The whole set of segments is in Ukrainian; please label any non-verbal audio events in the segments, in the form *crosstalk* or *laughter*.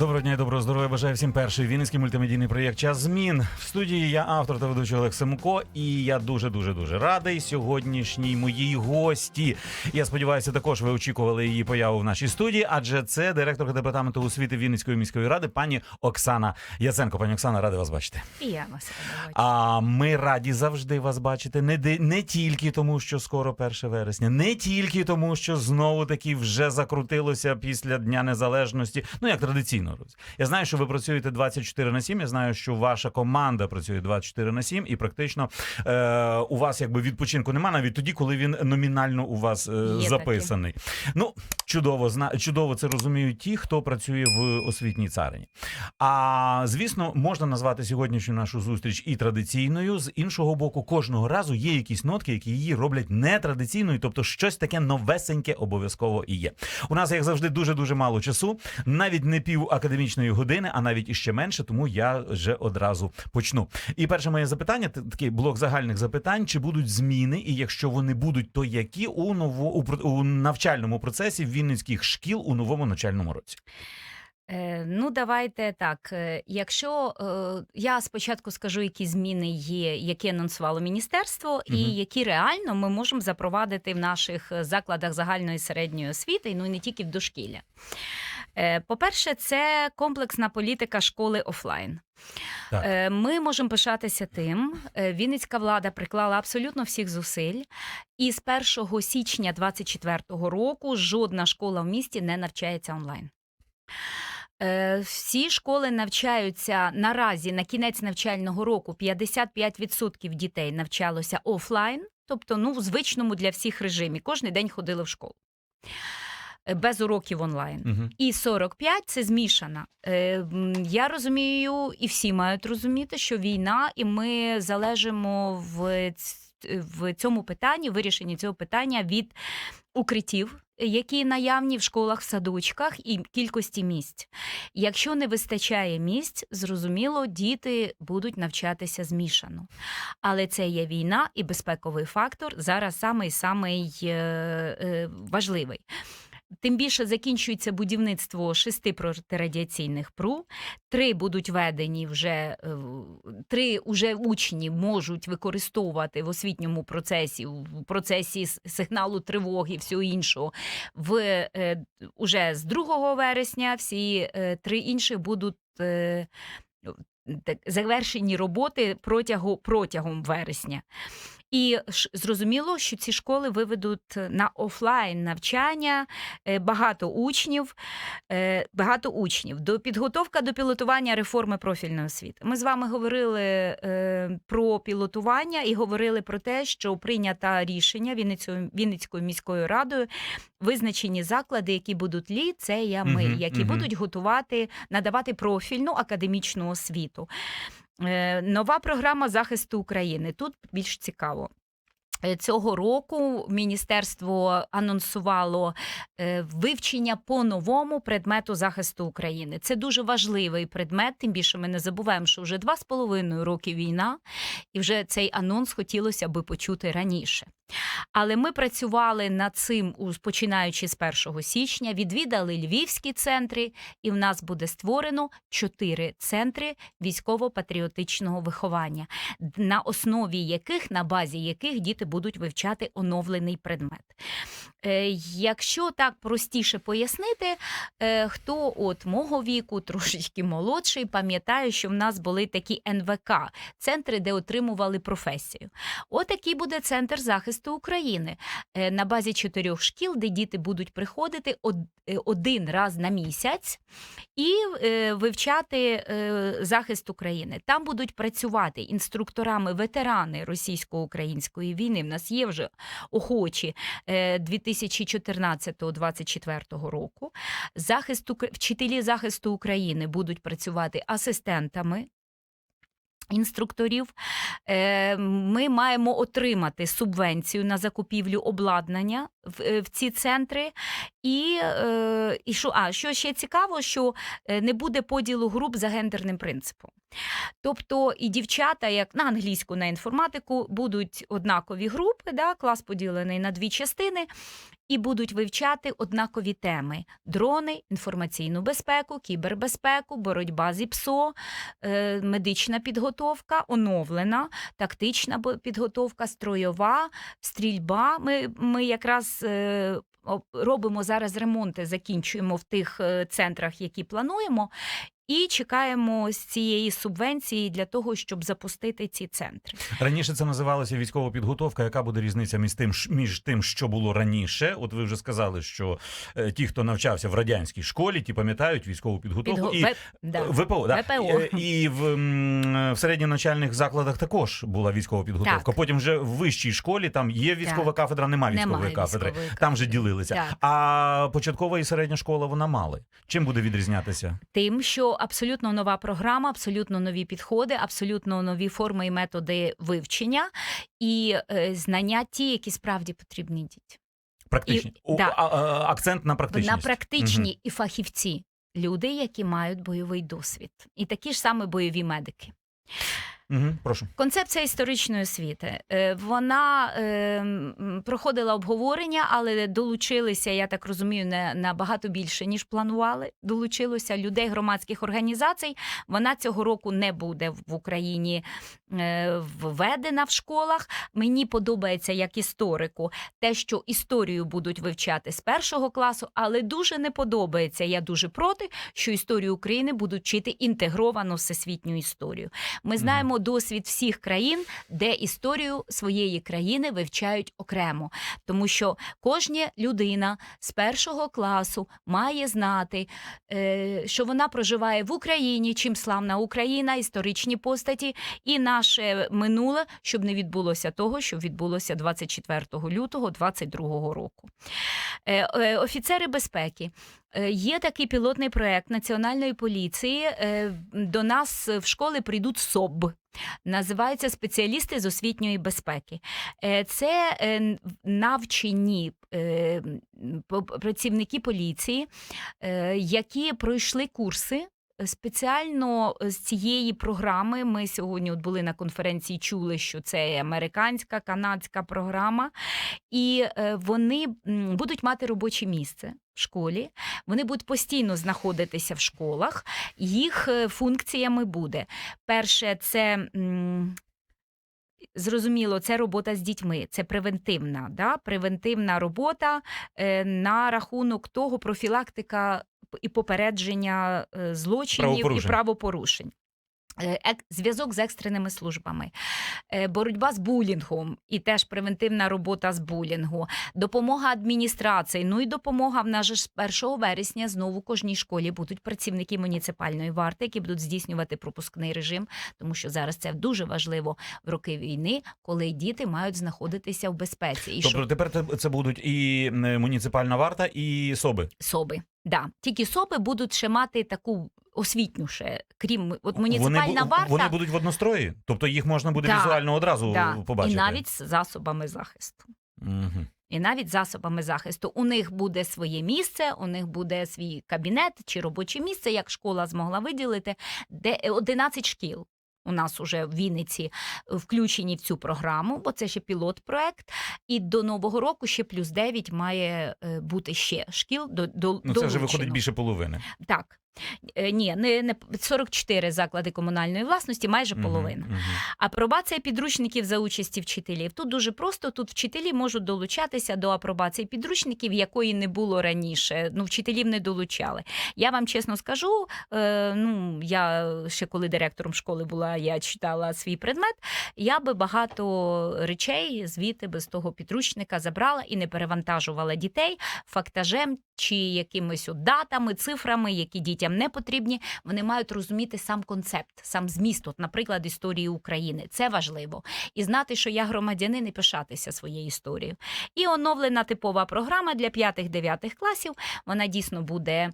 Доброго дня і доброго здоров'я. Бажаю всім перший вінницький мультимедійний проєкт Час змін. В студії я автор та ведучий Олег Семко. І я дуже дуже дуже радий сьогоднішній моїй гості. Я сподіваюся, також ви очікували її появу в нашій студії, адже це директорка департаменту освіти Вінницької міської ради, пані Оксана Яценко. Пані Оксана, радий вас бачити. І я вас радий. А ми раді завжди вас бачити. Не ди- не тільки тому, що скоро 1 вересня, не тільки тому, що знову таки вже закрутилося після Дня Незалежності. Ну як традиційно. Роз- Я знаю, що ви працюєте 24 на 7, Я знаю, що ваша команда працює 24 на 7, і практично е, у вас якби відпочинку немає навіть тоді, коли він номінально у вас е, записаний. Ну чудово, зна чудово це розуміють ті, хто працює в освітній царині. А звісно, можна назвати сьогоднішню нашу зустріч і традиційною. З іншого боку, кожного разу є якісь нотки, які її роблять нетрадиційною, тобто щось таке новесеньке обов'язково і є. У нас, як завжди, дуже дуже мало часу, навіть не пів академічної години, а навіть іще менше. Тому я вже одразу почну. І перше моє запитання такий блок загальних запитань: чи будуть зміни, і якщо вони будуть, то які у ново у, у навчальному процесі вінницьких шкіл у новому навчальному році? Е, ну, давайте так. е, Якщо е, я спочатку скажу, які зміни є, які анонсувало міністерство, і які реально ми можемо запровадити в наших закладах загальної середньої освіти, ну і не тільки в дошкілля. Е, По-перше, це комплексна політика школи офлайн. Так. Е, Ми можемо пишатися тим. е, Вінницька влада приклала абсолютно всіх зусиль, і з 1 січня 2024 року жодна школа в місті не навчається онлайн. Всі школи навчаються наразі на кінець навчального року 55% дітей навчалося офлайн, тобто ну, в звичному для всіх режимі. Кожен день ходили в школу. Е, Без уроків онлайн. Угу. І 45 – це змішана. Е, Я розумію, і всі мають розуміти, що війна, і ми залежимо в, в цьому питанні, вирішенні цього питання від укриттів, які наявні в школах, в садочках, і кількості місць. Якщо не вистачає місць, зрозуміло, діти будуть навчатися змішано. Але це є війна і безпековий фактор зараз самий самий е, важливий. Тим більше закінчується будівництво шести протирадіаційних пру. Три будуть введені вже е, три уже учні можуть використовувати в освітньому процесі, в процесі сигналу тривоги, всього іншого. В е, уже з 2 вересня всі е, три інших будуть. Завершені роботи протягу, протягом вересня. І зрозуміло, що ці школи виведуть на офлайн навчання е, багато учнів, е, багато учнів. До підготовка до пілотування реформи профільної освіти. Ми з вами говорили е, про пілотування і говорили про те, що прийнято рішення Вінницькою, міською радою визначені заклади, які будуть ліцеями, які будуть готувати, надавати профільну академічну освіту. Е, Нова програма захисту України. Тут більш цікаво. Е, Цього року міністерство анонсувало е, вивчення по новому предмету захисту України. Це дуже важливий предмет, тим більше ми не забуваємо, що вже два з половиною роки війна, і вже цей анонс хотілося би почути раніше. Але ми працювали над цим починаючи з 1 січня, відвідали львівські центри, і в нас буде створено чотири центри військово-патріотичного виховання, на основі яких, на базі яких діти будуть вивчати оновлений предмет. Е, Якщо так простіше пояснити, е, хто от мого віку, *laughs* трошечки молодший, пам'ятає, що в нас були такі НВК центри, де отримували професію. Отакий буде центр захисту України е, на базі чотирьох шкіл, де діти будуть приходити е, один раз на місяць і е, вивчати захист України. Там будуть працювати інструкторами ветерани російсько-української війни. В нас є вже охочі е, 2014-2024 року. Захист вчителі захисту України будуть працювати асистентами. Інструкторів Е, ми маємо отримати субвенцію на закупівлю обладнання в, е, ці центри. І, е, і що, а, що ще цікаво, що не буде поділу груп за гендерним принципом. Тобто і дівчата, як на англійську, на інформатику, будуть однакові групи, да, клас поділений на дві частини, і будуть вивчати однакові теми: дрони, інформаційну безпеку, кібербезпеку, боротьба зі ПСО, медична підготовка, оновлена, тактична підготовка, стройова, стрільба. Ми, ми якраз е, робимо зараз ремонти, закінчуємо в тих е, центрах, які плануємо. І чекаємо з цієї субвенції для того, щоб запустити ці центри. Раніше це називалося військова підготовка. Яка буде різниця між тим, між тим, що було раніше? От ви вже сказали, що е, ті, хто навчався в радянській школі, ті пам'ятають військову підготовку Підго- і да. ВПО, да. ВПО. І в, в середньоначальних закладах також була військова підготовка. Так. Потім вже в вищій школі там є військова Так. кафедра, немає військової Немає кафедри. військової Там же кафедри. ділилися. Так. А початкова і середня школа вона мали. Чим буде відрізнятися? Тим, що абсолютно нова програма, абсолютно нові підходи, абсолютно нові форми і методи вивчення і е, знання ті, які справді потрібні дітям. Практичні І- О, да. акцент на практичність. На практичні і фахівці, люди, які мають бойовий досвід, і такі ж саме бойові медики. Угу, прошу. Концепція історичної освіти е, вона е, проходила обговорення, але долучилися, я так розумію, не набагато більше ніж планували. Долучилося людей громадських організацій. Вона цього року не буде в Україні е, введена в школах. Мені подобається як історику те, що історію будуть вивчати з першого класу, але дуже не подобається. Я дуже проти, що історію України будуть вчити інтегровано всесвітню історію. Ми знаємо досвід всіх країн, де історію своєї країни вивчають окремо, тому що кожна людина з першого класу має знати, е, що вона проживає в Україні, чим славна Україна, історичні постаті і наше минуле, щоб не відбулося того, що відбулося 24 лютого 2022 року. Е, е, Офіцери безпеки. Е, Є такий пілотний проект національної поліції. Е, До нас в школи прийдуть СОБ. Називаються спеціалісти з освітньої безпеки. Е, Це навчені працівники поліції, які пройшли курси. Спеціально з цієї програми ми сьогодні от були на конференції, чули, що це американська, канадська програма, і вони будуть мати робоче місце школі. Вони будуть постійно знаходитися в школах. Їх е, функціями буде перше, це. Зрозуміло, це робота з дітьми, це превентивна, да? превентивна робота е, на рахунок того, профілактика і попередження е, злочинів і Правопорушень. Е, Зв'язок з екстреними службами, е, боротьба з булінгом і теж превентивна робота з булінгу, допомога адміністрації. Ну і допомога в нас же з 1 вересня знову кожній школі будуть працівники муніципальної варти, які будуть здійснювати пропускний режим, тому що зараз це дуже важливо в роки війни, коли діти мають знаходитися в безпеці. І Тобто що тепер це- будуть і муніципальна варта, і СОБи. соби. Да. Тільки соби будуть ще мати таку освітню ще, крім от муніципальна бу- варта. вони будуть в однострої, тобто їх можна буде Да, візуально одразу да, побачити. і навіть з засобами захисту. Угу. І навіть засобами захисту. У них буде своє місце, у них буде свій кабінет чи робоче місце, як школа змогла виділити, де 11 шкіл. У нас уже в Вінниці включені в цю програму, бо це ще пілот-проект. І до нового року ще плюс 9 має е, бути ще шкіл до, до Ну це вже виходить більше половини. Так. Е, Ні, не, не 44 заклади комунальної власності, майже половина. мгм. Апробація підручників за участі вчителів. Тут дуже просто. Тут вчителі можуть долучатися до апробації підручників, якої не було раніше. Ну, вчителів не долучали. Я вам чесно скажу. Е, ну я ще коли директором школи була, я читала свій предмет. Я би багато речей звідти без того підручника забрала і не перевантажувала дітей фактажем чи якимись датами, цифрами, які дітям не потрібні. Вони мають розуміти сам концепт, сам зміст, от, наприклад, історії України. Це важливо. І знати, що я громадянин, і пишатися своєю історією. І оновлена типова програма для 5-9 класів. Вона дійсно буде.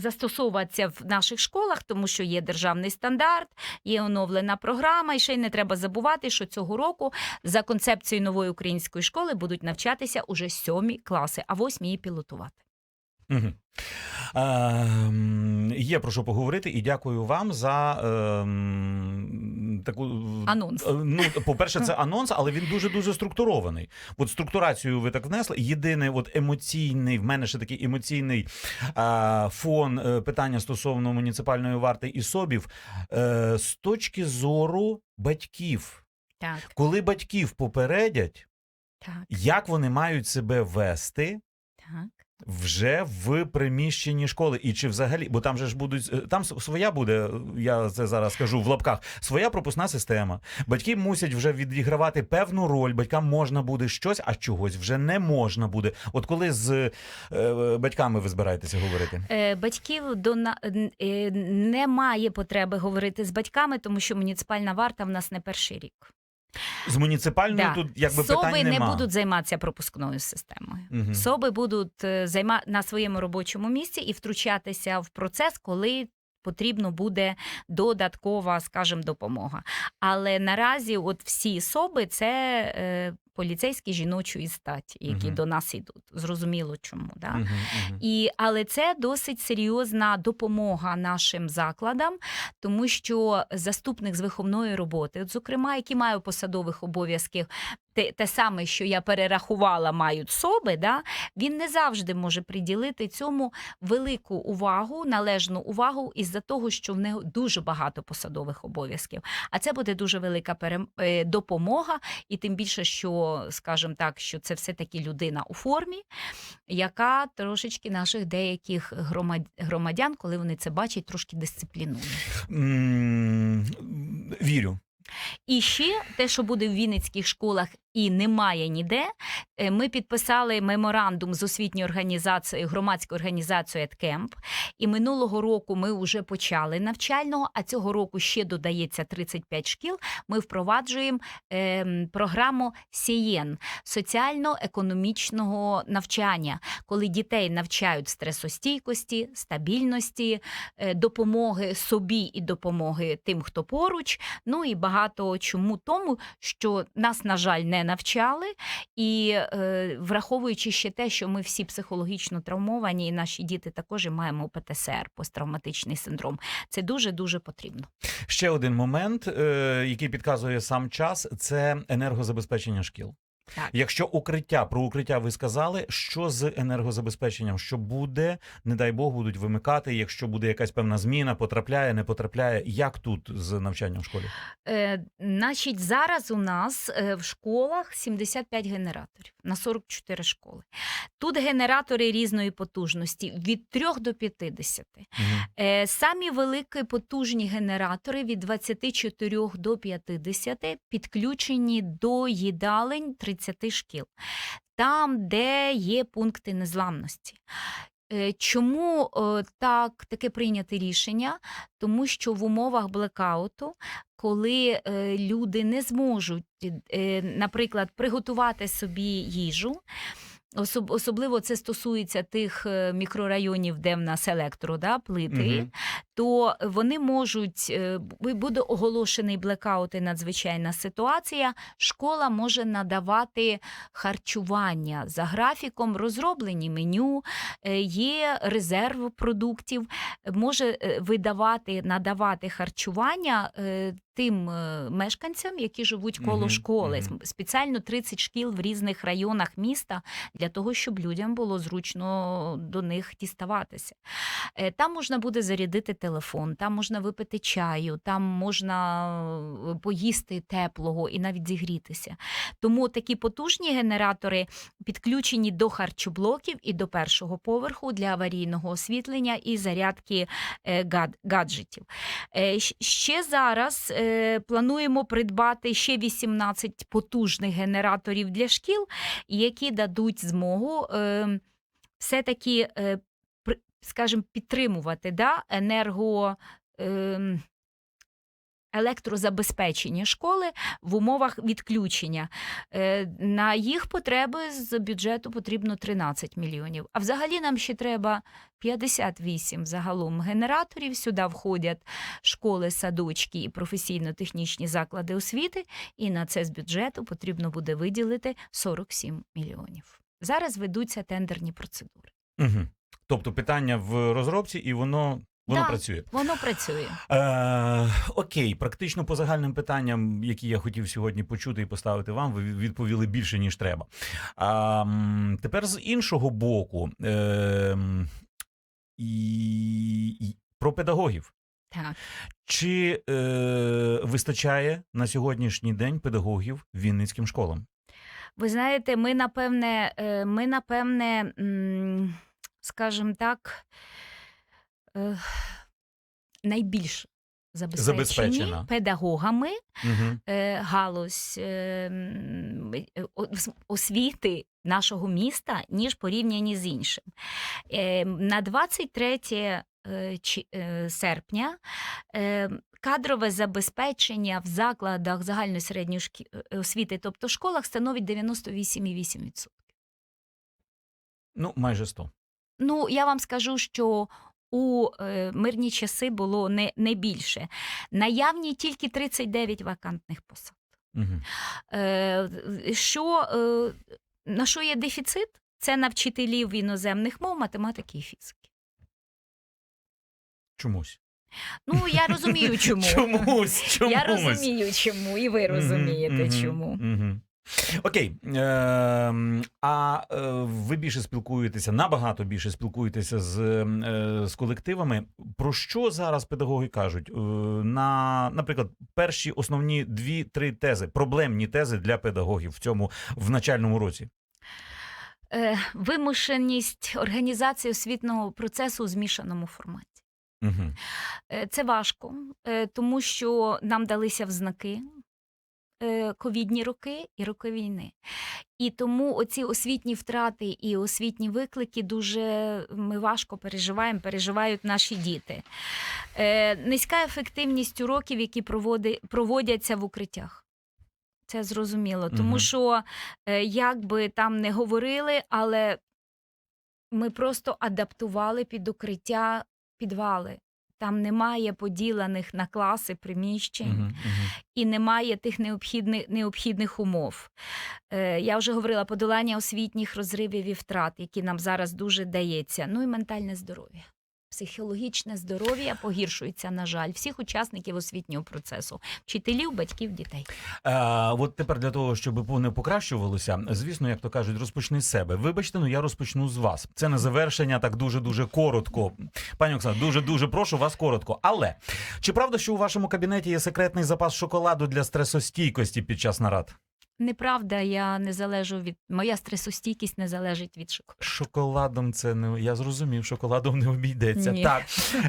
Застосовуватися в наших школах, тому що є державний стандарт, є оновлена програма. І ще й не треба забувати, що цього року за концепцією нової української школи будуть навчатися уже сьомі класи, а восьмі її пілотувати. Є про що поговорити, і дякую вам за ем, таку Анонс. Е, Ну, по-перше, це анонс, але він дуже дуже структурований. От структурацію ви так внесли. Єдиний от емоційний, в мене ще такий емоційний е, фон е, питання стосовно муніципальної варти і собів е, з точки зору батьків. Так, Коли батьків попередять, так, як вони мають себе вести. так. Вже в приміщенні школи, і чи взагалі, бо там же ж будуть е, там своя буде. Я це зараз скажу в лапках. Своя пропускна система. Батьки мусять вже відігравати певну роль. Батькам можна буде щось, а чогось вже не можна буде. От коли з е, батьками ви збираєтеся говорити? Е, Батьків до на- е, немає потреби говорити з батьками, тому що муніципальна варта в нас не перший рік. З муніципальною Да. тут якби Соби питань не будуть займатися пропускною системою. Угу. Соби будуть займати на своєму робочому місці і втручатися в процес, коли. Потрібно буде додаткова, скажімо, допомога. Але наразі, от всі соби це е, поліцейські жіночої статі, які Мгм. до нас йдуть. Зрозуміло, чому. Да? Мгм, мгм. І, але це досить серйозна допомога нашим закладам, тому що заступник з виховної роботи, от, зокрема, які мають посадових обов'язків, те, те саме, що я перерахувала, мають соби, да, він не завжди може приділити цьому велику увагу, належну увагу із-за того, що в нього дуже багато посадових обов'язків. А це буде дуже велика перем... е, допомога, і тим більше, що, скажімо так, що це все-таки людина у формі, яка трошечки наших деяких громад... громадян, коли вони це бачать, трошки дисциплінує. Вірю. І ще те, що буде в вінницьких школах і немає ніде. е, Ми підписали меморандум з освітньою організацією, громадською організацією «Еткемп». І минулого року ми вже почали навчального, а цього року ще додається 35 шкіл. Ми впроваджуємо ем, програму СІЄН соціально-економічного навчання, коли дітей навчають стресостійкості, стабільності, е, допомоги собі і допомоги тим, хто поруч. Ну і багато чому тому, що нас, на жаль, не навчали, і е, враховуючи ще те, що ми всі психологічно травмовані, і наші діти також маємо ПТСР, посттравматичний синдром. Це дуже дуже потрібно. Ще один момент, е, який підказує сам час, це енергозабезпечення шкіл. Так. Якщо укриття про укриття ви сказали, що з енергозабезпеченням, що буде, не дай Бог, будуть вимикати, якщо буде якась певна зміна, потрапляє, не потрапляє. Як тут з навчанням в школі? Е, значить, зараз у нас е, в школах 75 генераторів на 44 школи. Тут генератори різної потужності від 3 до 50. Мгм. Е, Самі великі потужні генератори від 24 до 50 підключені до їдалень 30 шкіл, там, де є пункти незламності. Е, Чому е, так таке прийняте рішення? Тому що в умовах блекауту, коли е, люди не зможуть, наприклад, приготувати собі їжу. Особливо це стосується тих мікрорайонів, де в нас електро, да, плити, Мгм. То вони можуть е, буде оголошений блекаут і надзвичайна ситуація. Школа може надавати харчування за графіком, розроблені меню, е, є резерв продуктів, може е, видавати, надавати харчування. Тим мешканцям, які живуть коло школи, мгм. спеціально 30 шкіл в різних районах міста для того, щоб людям було зручно до них діставатися. Там можна буде зарядити телефон, там можна випити чаю, там можна е, поїсти теплого і навіть зігрітися. Тому такі потужні генератори підключені до харчоблоків і до першого поверху для аварійного освітлення і зарядки е, гаджетів. Е, Ще зараз плануємо придбати ще 18 потужних генераторів для шкіл, які дадуть змогу е, все-таки, скажімо, підтримувати да, енерго. ем, електрозабезпечення школи в умовах відключення. Е, На їх потреби з бюджету потрібно 13 мільйонів. А взагалі нам ще треба 58 загалом генераторів. Сюди входять школи, садочки і професійно-технічні заклади освіти. І на це з бюджету потрібно буде виділити 47 мільйонів. Зараз ведуться тендерні процедури. Угу. Тобто питання в розробці, і воно, воно Да. працює. Воно працює. Е, окей, практично по загальним питанням, які я хотів сьогодні почути і поставити вам, ви відповіли більше ніж треба. М, тепер з іншого боку, е, і, і про педагогів. Так. Чи е, вистачає на сьогоднішній день педагогів Вінницьким школам? Ви знаєте, ми напевне, е, ми напевне, м, скажімо так, е, найбільш забезпечені Забезпечена. педагогами Угу. галузь е, е, ос- освіти нашого міста, ніж порівняні з іншим. На 23 е, чи- е, серпня кадрове забезпечення в закладах загальної середньої шкі- освіти, тобто школах, становить 98,8%. Ну, майже 100. Ну, я вам скажу, що у е, мирні часи було не, не більше. Наявні тільки 39 вакантних посад. Угу. Що, е, на що є дефіцит? Це на вчителів іноземних мов, математики і фізики. Чомусь. Ну, я *laughs* розумію, чому. Чомусь, чомусь. Я розумію, чому, і ви розумієте, мгм, чому. мгм. Окей. Ем, а е, ви більше спілкуєтеся, набагато більше спілкуєтеся з, е, з колективами. Про що зараз педагоги кажуть? Е, на, наприклад, перші основні дві-три тези, проблемні тези для педагогів в цьому в начальному році. Е, вимушеність організації освітнього процесу у змішаному форматі. Угу. Це важко, тому що нам далися взнаки ковідні роки і роки війни. І тому оці освітні втрати і освітні виклики дуже ми важко переживаємо, переживають наші діти. Е, Низька ефективність уроків, які проводяться в укриттях. Це зрозуміло, тому Мгм. що е, як би там не говорили, але ми просто адаптували під укриття підвали. Там немає поділених на класи приміщень Угу. Угу. і немає тих необхідних, необхідних умов. Е, я вже говорила подолання освітніх розривів і втрат, які нам зараз дуже дається. Ну і ментальне здоров'я. Психологічне здоров'я погіршується, на жаль, всіх учасників освітнього процесу, вчителів, батьків, дітей. А, от тепер для того, щоб не покращувалося, звісно, як то кажуть, розпочни з себе. Вибачте, ну я розпочну з вас. Це на завершення так дуже дуже коротко. Пані Оксана, дуже дуже прошу вас коротко. Але чи правда, що у вашому кабінеті є секретний запас шоколаду для стресостійкості під час нарад? Неправда, я не залежу від моя стресостійкість не залежить від шоколаду. Шоколадом це не я зрозумів, шоколадом не обійдеться. Ні. Так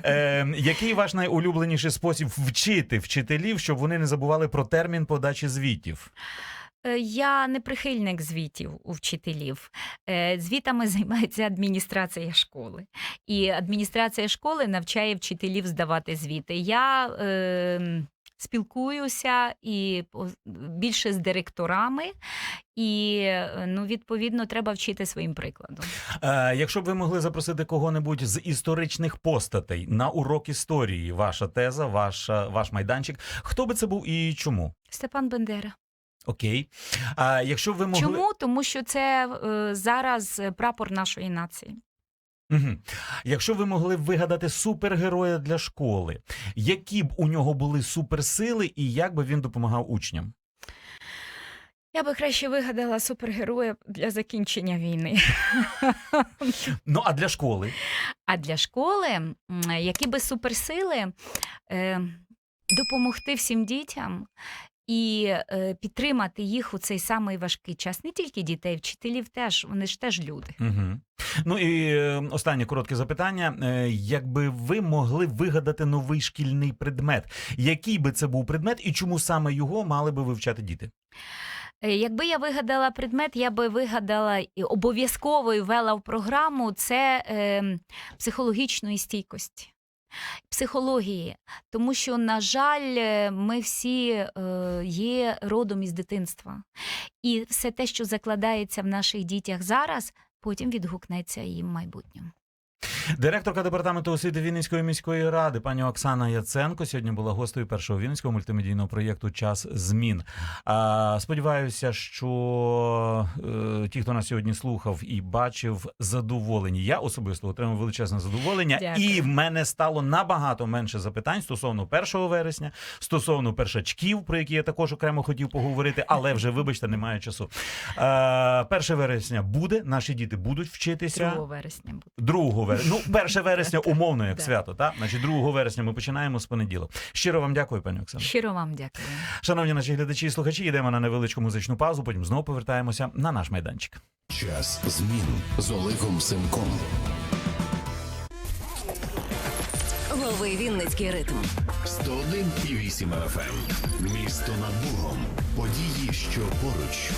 е, *laughs* який ваш найулюбленіший спосіб вчити вчителів, щоб вони не забували про термін подачі звітів? Е, Я не прихильник звітів у вчителів. Е, Звітами займається адміністрація школи. І адміністрація школи навчає вчителів здавати звіти. Я е, спілкуюся і більше з директорами, і е, ну, відповідно треба вчити своїм прикладом. Е, якщо б ви могли запросити кого-небудь з історичних постатей на урок історії, ваша теза, ваша, ваш майданчик, хто би це був і чому? Степан Бендера. Окей. А якщо ви могли. Чому? Тому що це е, зараз прапор нашої нації. Угу. Якщо ви могли б вигадати супергероя для школи, які б у нього були суперсили і як би він допомагав учням? Я би краще вигадала супергероя для закінчення війни. Ну а для школи? А для школи, які би суперсили, е, допомогти всім дітям і е, підтримати їх у цей самий важкий час. Не тільки дітей, вчителів теж, вони ж теж люди. Угу. Ну і е, останнє коротке запитання. Е, Якби ви могли вигадати новий шкільний предмет, який би це був предмет і чому саме його мали би вивчати діти? Якби я вигадала предмет, я би вигадала і обов'язково ввела в програму це е, психологічної стійкості. Психології, тому що, на жаль, ми всі е, є родом із дитинства. І все те, що закладається в наших дітях зараз, потім відгукнеться їм в майбутньому. Директорка департаменту освіти Вінницької міської ради пані Оксана Яценко сьогодні була гостею першого вінницького мультимедійного проєкту Час змін. Сподіваюся, що е, ті, хто нас сьогодні слухав і бачив, задоволені. Я особисто отримав величезне задоволення, Дякую. і в мене стало набагато менше запитань стосовно 1 вересня, стосовно першачків, про які я також окремо хотів поговорити, але вже вибачте, немає часу. Е, 1 вересня буде, наші діти будуть вчитися. 2 вересня буде. 2 вересня. Ну, 1 вересня умовно, як свято, так? Значить, 2 вересня ми починаємо з понеділок. Щиро вам дякую, пані Оксано. Щиро вам дякую. Шановні наші глядачі і слухачі, йдемо на невеличку музичну паузу, потім знову повертаємося на наш майданчик. Час змін з Олегом Семком. Лови Вінницький ритм. 101,8 FM. Місто над Богом. Події, що поруч.